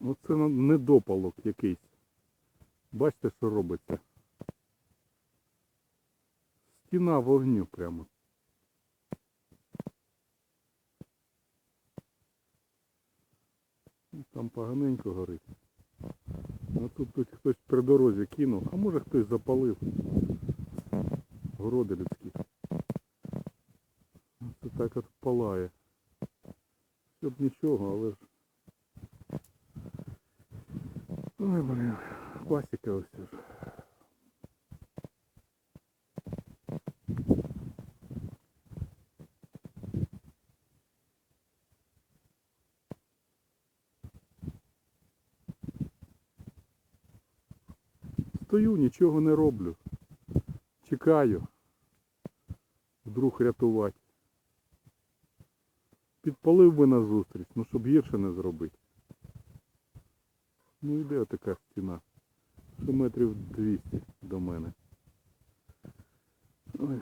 Оце на- недопалок якийсь. Бачите, що робиться? Стіна вогню прямо. Ну, Там поганенько горить. А тут, тут хтось при дорозі кинув, а може хтось запалив. Городи людські. Це так от палає. Щоб нічого, але ж. Ой, блін, класика ось ж. Стою, нічого не роблю. Чекаю. Вдруг рятувати. Підпалив би на зустріч, ну щоб гірше не зробити. Ну йде така стіна. Що метрів 200 до мене. Ой,